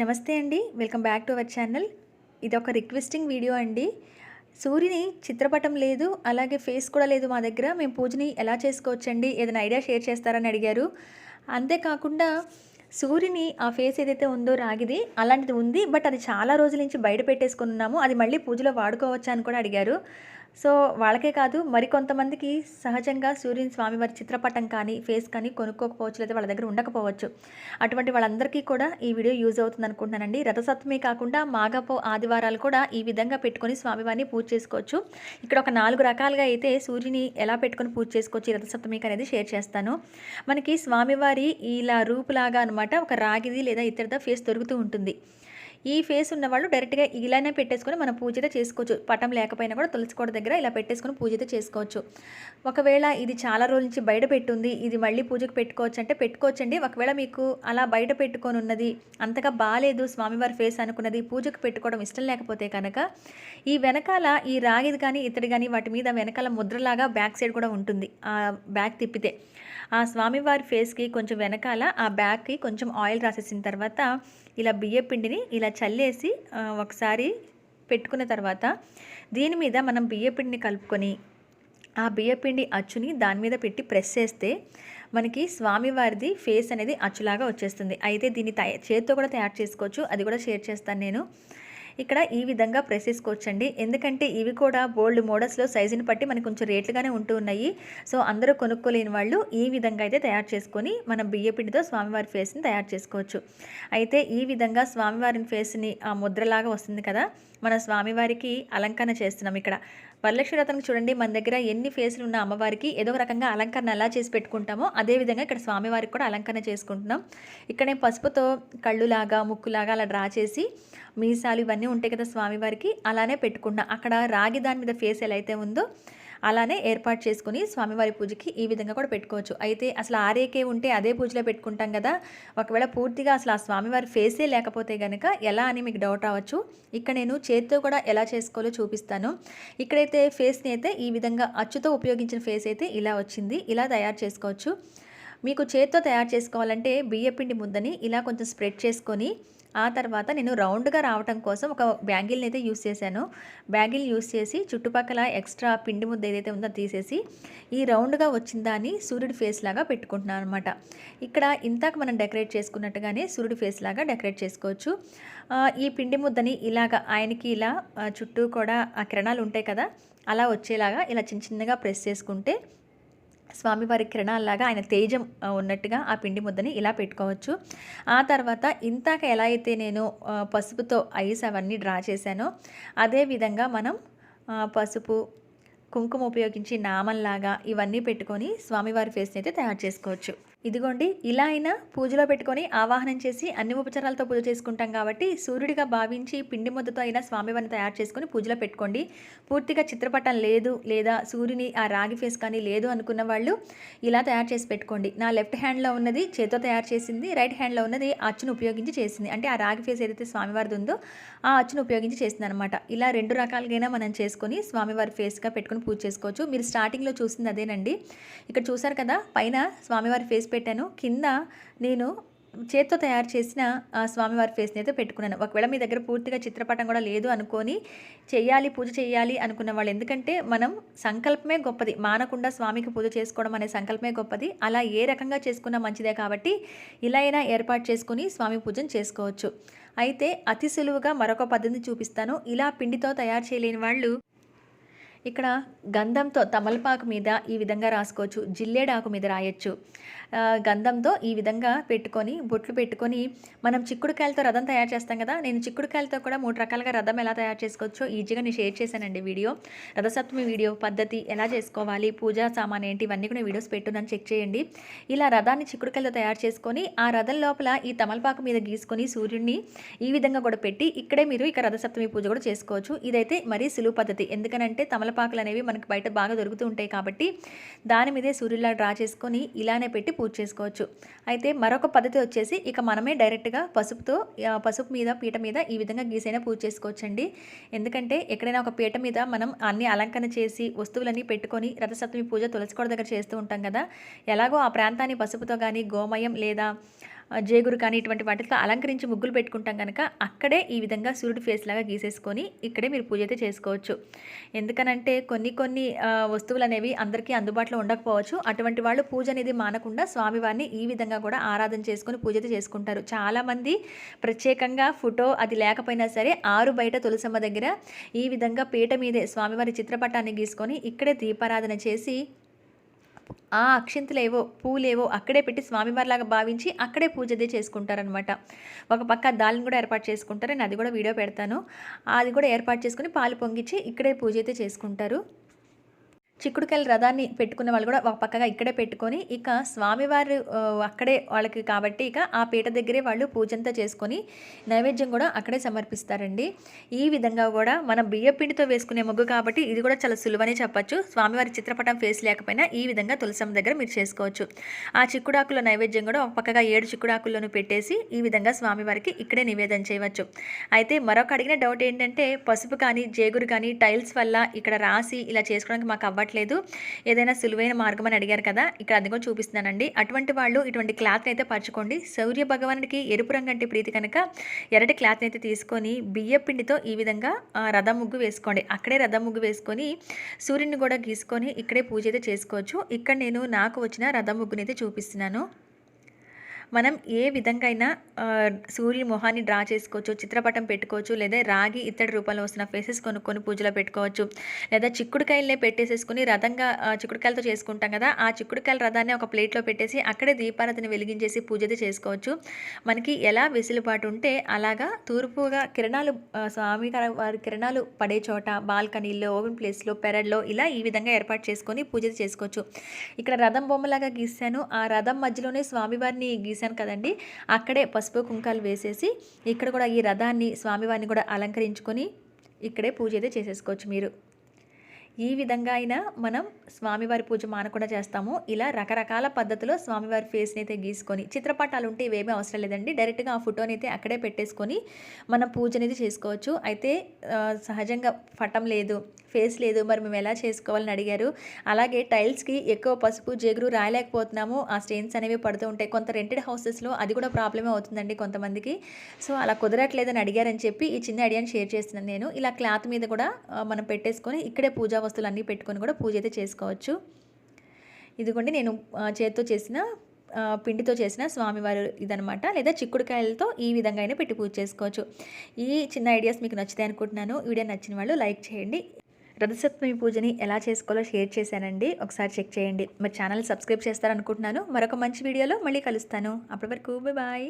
నమస్తే అండి. Welcome back to our channel. ఇది ఒక రిక్వెస్టింగ్ వీడియో అండి. సూర్యుని చిత్రపటం లేదు అలాగే ఫేస్ కూడా లేదు మా దగ్గర. మేము పూజని ఎలా చేసుకోవచ్చండి? ఏదైనా ఐడియా షేర్ చేస్తారని అడిగారు. అంతేకాకుండా సూర్యుని ఆ ఫేస్ ఏదైతే ఉందో రాగిది అలాంటిది ఉంది. బట్ అది చాలా రోజుల నుంచి బయట పెట్టేసుకుని ఉన్నాము. అది మళ్ళీ పూజలో వాడుకోవచ్చా అని కూడా అడిగారు. సో వాళ్ళకే కాదు మరికొంతమందికి సహజంగా సూర్యుని స్వామివారి చిత్రపటం కానీ ఫేస్ కానీ కొనుక్కోకపోవచ్చు లేదా వాళ్ళ దగ్గర ఉండకపోవచ్చు. అటువంటి వాళ్ళందరికీ కూడా ఈ వీడియో యూజ్ అవుతుంది అనుకుంటున్నానండి. రథసప్తమే కాకుండా మాగపో ఆదివారాలు కూడా ఈ విధంగా పెట్టుకొని స్వామివారిని పూజ చేసుకోవచ్చు. ఇక్కడ ఒక నాలుగు రకాలుగా అయితే సూర్యుని ఎలా పెట్టుకొని పూజ చేసుకోవచ్చు ఈ రథసప్తమికి అనేది షేర్ చేస్తాను. మనకి స్వామివారి ఇలా రూపులాగా అనమాట ఒక రాగిది లేదా ఇతరద ఫేస్ దొరుకుతూ ఉంటుంది. ఈ ఫేస్ ఉన్న వాళ్ళు డైరెక్ట్గా ఇలానే పెట్టేసుకొని మనం పూజ అయితే చేసుకోవచ్చు. పటం లేకపోయినా కూడా తులసి కోట దగ్గర ఇలా పెట్టేసుకొని పూజ అయితే చేసుకోవచ్చు. ఒకవేళ ఇది చాలా రోజుల నుంచి బయట పెట్టుంది ఇది మళ్ళీ పూజకు పెట్టుకోవచ్చు అంటే పెట్టుకోవచ్చండి. ఒకవేళ మీకు అలా బయట పెట్టుకొని ఉన్నది అంతగా బాగాలేదు స్వామివారి ఫేస్ అనుకున్నది పూజకు పెట్టుకోవడం ఇష్టం లేకపోతే కనుక ఈ వెనకాల ఈ రాగిది కానీ ఇతడి కానీ వాటి మీద వెనకాల ముద్రలాగా బ్యాక్ సైడ్ కూడా ఉంటుంది. ఆ బ్యాక్ తిప్పితే. ఆ స్వామివారి ఫేస్కి కొంచెం వెనకాల ఆ బ్యాక్కి కొంచెం ఆయిల్ రాసేసిన తర్వాత ఇలా బియ్య పిండిని ఇలా చల్లేసి ఒకసారి పెట్టుకున్న తర్వాత దీని మీద మనం బియ్య పిండిని కలుపుకొని ఆ బియ్యపిండి అచ్చుని దాని మీద పెట్టి ప్రెస్ చేస్తే మనకి స్వామివారిది ఫేస్ అనేది అచ్చులాగా వచ్చేస్తుంది. అయితే దీన్ని తయ చేత్తో కూడా తయారు చేసుకోవచ్చు. అది కూడా షేర్ చేస్తాను నేను. ఇక్కడ ఈ విధంగా ప్రెస్ చేసుకోవచ్చండి. ఎందుకంటే ఇవి కూడా బోల్డ్ మోడల్స్లో సైజుని బట్టి మనకు కొంచెం రేట్లుగానే ఉంటూ ఉన్నాయి. సో అందరూ కొనుక్కోలేని వాళ్ళు ఈ విధంగా అయితే తయారు చేసుకొని మనం బియ్యపిండితో స్వామివారి ఫేస్ని తయారు చేసుకోవచ్చు. అయితే ఈ విధంగా స్వామివారిని ఫేస్ని ఆ ముద్రలాగా వస్తుంది కదా మన స్వామివారికి అలంకరణ చేస్తున్నాం ఇక్కడ. వరలక్ష్మి రథంకి చూడండి మన దగ్గర ఎన్ని ఫేస్లు ఉన్న అమ్మవారికి ఏదో రకంగా అలంకరణ ఎలా చేసి పెట్టుకుంటామో అదేవిధంగా ఇక్కడ స్వామివారికి కూడా అలంకరణ చేసుకుంటున్నాం. ఇక్కడ నేను పసుపుతో కళ్ళులాగా ముక్కులాగా అలా డ్రా చేసి మీసాలు ఇవన్నీ ఉంటాయి కదా స్వామివారికి అలానే పెట్టుకున్నా అక్కడ రాగి దాని మీద ఫేస్ ఎలా అయితే ఉందో అలానే ఏర్పాటు చేసుకుని స్వామివారి పూజకి ఈ విధంగా కూడా పెట్టుకోవచ్చు. అయితే అసలు ఆరేకే ఉంటే అదే పూజలో పెట్టుకుంటాం కదా ఒకవేళ పూర్తిగా అసలు ఆ స్వామివారి ఫేసే లేకపోతే కనుక ఎలా అని మీకు డౌట్ అవ్వచ్చు ఇక్కడ నేను చేతితో కూడా ఎలా చేసుకోవాలో చూపిస్తాను. ఇక్కడైతే ఫేస్ని అయితే ఈ విధంగా అచ్చుతో ఉపయోగించిన ఫేస్ అయితే ఇలా వచ్చింది. ఇలా తయారు చేసుకోవచ్చు. మీకు చేత్తో తయారు చేసుకోవాలంటే బియ్యపిండి ముద్దని ఇలా కొంచెం స్ప్రెడ్ చేసుకొని ఆ తర్వాత నేను రౌండ్గా రావటం కోసం ఒక బ్యాంగిల్ని అయితే యూస్ చేశాను. బ్యాంగిల్ యూస్ చేసి చుట్టుపక్కల ఎక్స్ట్రా పిండి ముద్ద ఏదైతే ఉందో తీసేసి ఈ రౌండ్గా వచ్చిన దాన్ని సూర్యుడి ఫేస్ లాగా పెట్టుకుంటున్నాను అనమాట ఇక్కడ ఇంతాక మనం డెకరేట్ చేసుకున్నట్టుగానే సూర్యుడి ఫేస్ లాగా డెకరేట్ చేసుకోవచ్చు. ఈ పిండి ముద్దని ఇలాగా ఆయనకి ఇలా చుట్టూ కూడా ఆ కిరణాలు ఉంటాయి కదా అలా వచ్చేలాగా ఇలా చిన్న చిన్నగా ప్రెస్ చేసుకుంటే స్వామివారి కిరణాల్లాగా ఆయన తేజం ఉన్నట్టుగా ఆ పిండి ముద్దని ఇలా పెట్టుకోవచ్చు. ఆ తర్వాత ఇంతాక ఎలా అయితే నేను పసుపుతో ఐస్ అవన్నీ డ్రా చేశానో అదే విధంగా మనం పసుపు కుంకుమ ఉపయోగించి నామంలాగా ఇవన్నీ పెట్టుకొని స్వామివారి ఫేస్ని అయితే తయారు చేసుకోవచ్చు. ఇదిగోండి ఇలా అయినా పూజలో పెట్టుకొని ఆవాహనం చేసి అన్ని ఉపచారాలతో పూజ చేసుకుంటాం కాబట్టి సూర్యుడిగా భావించి పిండి ముద్దతో అయినా స్వామివారిని తయారు చేసుకుని పూజలో పెట్టుకోండి. పూర్తిగా చిత్రపటం లేదు లేదా సూర్యుని ఆ రాగి ఫేస్ కానీ లేదు అనుకున్న వాళ్ళు ఇలా తయారు చేసి పెట్టుకోండి. నా లెఫ్ట్ హ్యాండ్లో ఉన్నది చేతితో తయారు చేసింది రైట్ హ్యాండ్లో ఉన్నది అచ్చును ఉపయోగించి చేసింది. అంటే ఆ రాగి ఫేస్ ఏదైతే స్వామివారిది ఉందో ఆ అచ్చును ఉపయోగించి చేసింది అనమాట ఇలా రెండు రకాలుగా మనం చేసుకొని స్వామివారి ఫేస్గా పెట్టుకొని పూజ చేసుకోవచ్చు. మీరు స్టార్టింగ్లో చూసింది అదేనండి. ఇక్కడ చూసారు కదా పైన స్వామివారి ఫేస్ పెట్టాను. కింద నేను చేత్తో తయారు చేసిన ఆ స్వామివారి ఫేస్ని అయితే పెట్టుకున్నాను. ఒకవేళ మీ దగ్గర పూర్తిగా చిత్రపటం కూడా లేదు అనుకొని చేయాలి పూజ చేయాలి అనుకున్న వాళ్ళు. ఎందుకంటే మనం సంకల్పమే గొప్పది. మానకుండా స్వామికి పూజ చేసుకోవడం అనే సంకల్పమే గొప్పది. అలా ఏ రకంగా చేసుకున్నా మంచిదే కాబట్టి ఇలా అయినా ఏర్పాటు చేసుకుని స్వామి పూజను చేసుకోవచ్చు. అయితే అతి సులువుగా మరొక పద్ధతిని చూపిస్తాను. ఇలా పిండితో తయారు చేయలేని వాళ్ళు ఇక్కడ గంధంతో తమలపాకు మీద ఈ విధంగా రాసుకోవచ్చు జిల్లేడాకు మీద రాయొచ్చు. గంధంతో ఈ విధంగా పెట్టుకొని బొట్లు పెట్టుకొని మనం చిక్కుడుకాయలతో రథం తయారు చేస్తాం కదా నేను చిక్కుడుకాయలతో కూడా మూడు రకాలుగా రథం ఎలా తయారు చేసుకోవచ్చో ఈజీగా నేను షేర్ చేశానండి వీడియో. రథసప్తమి వీడియో పద్ధతి ఎలా చేసుకోవాలి పూజా సామాన్ ఏంటి ఇవన్నీ కూడా వీడియోస్ పెట్టున్నాను చెక్ చేయండి. ఇలా రథాన్ని చిక్కుడుకాయలతో తయారు చేసుకొని ఆ రథం లోపల ఈ తమలపాకు మీద గీసుకొని సూర్యుడిని ఈ విధంగా కూడా పెట్టి ఇక్కడే మీరు ఇక రథసప్తమి పూజ కూడా చేసుకోవచ్చు. ఇదైతే మరీ సులువు పద్ధతి. ఎందుకనంటే తమలపాకులు అనేవి మనకి బయట బాగా దొరుకుతూ ఉంటాయి కాబట్టి దాని మీదే సూర్యుల్లా డ్రా చేసుకొని ఇలానే పెట్టి పూజ చేసుకోవచ్చు. అయితే మరొక పద్ధతి వచ్చేసి ఇక మనమే డైరెక్ట్గా పసుపుతో పసుపు మీద పీట మీద ఈ విధంగా గీసైనా పూజ చేసుకోవచ్చండి. ఎందుకంటే ఎక్కడైనా ఒక పీట మీద మనం అన్ని అలంకరణ చేసి వస్తువులన్నీ పెట్టుకొని రథసప్తమి పూజ తులసికోట దగ్గర చేస్తూ ఉంటాం కదా. ఎలాగో ఆ ప్రాంతాన్ని పసుపుతో కానీ గోమయం లేదా జేగురు కానీ ఇటువంటి వాటితో అలంకరించి ముగ్గులు పెట్టుకుంటాం కనుక అక్కడే ఈ విధంగా సూర్యుడు ఫేస్ లాగా గీసేసుకొని ఇక్కడే మీరు పూజ అయితే చేసుకోవచ్చు. ఎందుకనంటే కొన్ని కొన్ని వస్తువులు అనేవి అందరికీ అందుబాటులో ఉండకపోవచ్చు. అటువంటి వాళ్ళు పూజ అనేది మానకుండా స్వామివారిని ఈ విధంగా కూడా ఆరాధన చేసుకొని పూజ అయితే చేసుకుంటారు. చాలామంది ప్రత్యేకంగా ఫోటో అది లేకపోయినా సరే ఆరు బయట తులసమ్మ దగ్గర ఈ విధంగా పీట మీదే స్వామివారి చిత్రపటాన్ని గీసుకొని ఇక్కడే దీపారాధన చేసి ఆ అక్షింతలేవో పూలేవో అక్కడే పెట్టి స్వామివారిలాగా భావించి అక్కడే పూజదే చేసుకుంటారనమాట ఒక పక్క దాలిని కూడా ఏర్పాటు చేసుకుంటారు. నేను అది కూడా వీడియో పెడతాను. అది కూడా ఏర్పాటు చేసుకుని పాలు పొంగిచ్చి ఇక్కడే పూజ అయితే చేసుకుంటారు. చిక్కుడుకాయల రథాన్ని పెట్టుకున్న వాళ్ళు కూడా ఒక పక్కగా ఇక్కడే పెట్టుకొని ఇక స్వామివారు అక్కడే వాళ్ళకి కాబట్టి ఇక ఆ పీట దగ్గరే వాళ్ళు పూజంతా చేసుకొని నైవేద్యం కూడా అక్కడే సమర్పిస్తారండి. ఈ విధంగా కూడా మనం బియ్యపిండితో వేసుకునే ముగ్గు కాబట్టి ఇది కూడా చాలా సులువనే చెప్పచ్చు. స్వామివారి చిత్రపటం ఫేస్ లేకపోయినా ఈ విధంగా తులసమ్మ దగ్గర మీరు చేసుకోవచ్చు. ఆ చిక్కుడాకుల నైవేద్యం కూడా ఒక పక్కగా ఏడు చిక్కుడాకుల్లోనూ పెట్టేసి ఈ విధంగా స్వామివారికి ఇక్కడే నివేదన చేయవచ్చు. అయితే మరొక అడిగిన డౌట్ ఏంటంటే పసుపు కానీ జేగురు కానీ టైల్స్ వల్ల ఇక్కడ రాసి ఇలా చేసుకోవడానికి మాకు అవ్వట్లేదు ఏదైనా సులువైన మార్గం అని అడిగారు కదా ఇక్కడ అది చూపిస్తున్నానండి. అటువంటి వాళ్ళు ఇటువంటి క్లాత్ని అయితే పరచుకోండి. సూర్య భగవానుడికి ఎరుపు రంగు అంటే ప్రీతి కనుక ఎర్రటి క్లాత్ని అయితే తీసుకొని బియ్య పిండితో ఈ విధంగా రథం ముగ్గు వేసుకోండి. అక్కడే రథం ముగ్గు వేసుకొని సూర్యుని కూడా గీసుకొని ఇక్కడే పూజ అయితే చేసుకోవచ్చు. ఇక్కడ నేను నాకు వచ్చిన రథం ముగ్గునైతే చూపిస్తున్నాను. మనం ఏ విధంగా అయినా సూర్యుని మొహాన్ని డ్రా చేసుకోవచ్చు చిత్రపటం పెట్టుకోవచ్చు లేదా రాగి ఇత్తడి రూపంలో వస్తున్న ఫేసెస్ కొనుక్కొని పూజలో పెట్టుకోవచ్చు లేదా చిక్కుడుకాయలనే పెట్టేసేసుకుని రథంగా చిక్కుడుకాయలతో చేసుకుంటాం కదా ఆ చిక్కుడుకాయల రథాన్ని ఒక ప్లేట్లో పెట్టేసి అక్కడే దీపారాధన వెలిగించేసి పూజ చేసుకోవచ్చు. మనకి ఎలా వెసులుబాటు ఉంటే అలాగా తూర్పుగా కిరణాలు స్వామి వారి కిరణాలు పడే చోట బాల్కనీలో ఓవెన్ ప్లేస్లో పెరడ్లో ఇలా ఈ విధంగా ఏర్పాటు చేసుకొని పూజ చేసుకోవచ్చు. ఇక్కడ రథం బొమ్మలాగా గీసాను ఆ రథం మధ్యలోనే స్వామివారిని గీసాను కదండి. అక్కడే పసుపు కుంకాలు వేసేసి ఇక్కడ కూడా ఈ రథాన్ని స్వామివారిని కూడా అలంకరించుకొని ఇక్కడే పూజ అయితే చేసేసుకోవచ్చు మీరు. ఈ విధంగా అయినా మనం స్వామివారి పూజ మానకుండా చేస్తాము. ఇలా రకరకాల పద్ధతిలో స్వామివారి ఫేస్ని అయితే గీసుకొని చిత్రపటాలు ఉంటే ఇవేమీ అవసరం లేదండి. డైరెక్ట్గా ఆ ఫోటోని అయితే అక్కడే పెట్టేసుకొని మనం పూజ అనేది చేసుకోవచ్చు. అయితే సహజంగా పటం లేదు ఫేస్ లేదు మరి మేము ఎలా చేసుకోవాలని అడిగారు. అలాగే టైల్స్కి ఎక్కువ పసుపు జేగురు రాయలేకపోతున్నాము. ఆ స్టెయిన్స్ అనేవి పడుతూ ఉంటాయి కొంత రెంటెడ్ హౌసెస్లో అది కూడా ప్రాబ్లమే అవుతుందండి కొంతమందికి. సో అలా కుదరట్లేదని అడిగారని చెప్పి ఈ చిన్న ఐడియాని షేర్ చేస్తున్నాను నేను. ఇలా క్లాత్ మీద కూడా మనం పెట్టేసుకొని ఇక్కడే పూజ వస్తువులు అన్నీ పెట్టుకొని కూడా పూజ అయితే చేసుకోవచ్చు. ఇదిగోండి నేను చేతితో చేసిన పిండితో చేసిన స్వామివారు ఇదనమాట లేదా చిక్కుడుకాయలతో ఈ విధంగా అయినా పెట్టి పూజ చేసుకోవచ్చు. ఈ చిన్న ఐడియాస్ మీకు నచ్చుతాయి అనుకుంటున్నాను. వీడియో నచ్చిన వాళ్ళు లైక్ చేయండి. రథసప్తమి పూజని ఎలా చేసుకోవాలో షేర్ చేశానండి. ఒకసారి చెక్ చేయండి. మరి ఛానల్ సబ్స్క్రైబ్ చేస్తారనుకుంటున్నాను. మరొక మంచి వీడియోలో మళ్ళీ కలుస్తాను. అప్పటి వరకు బాయ్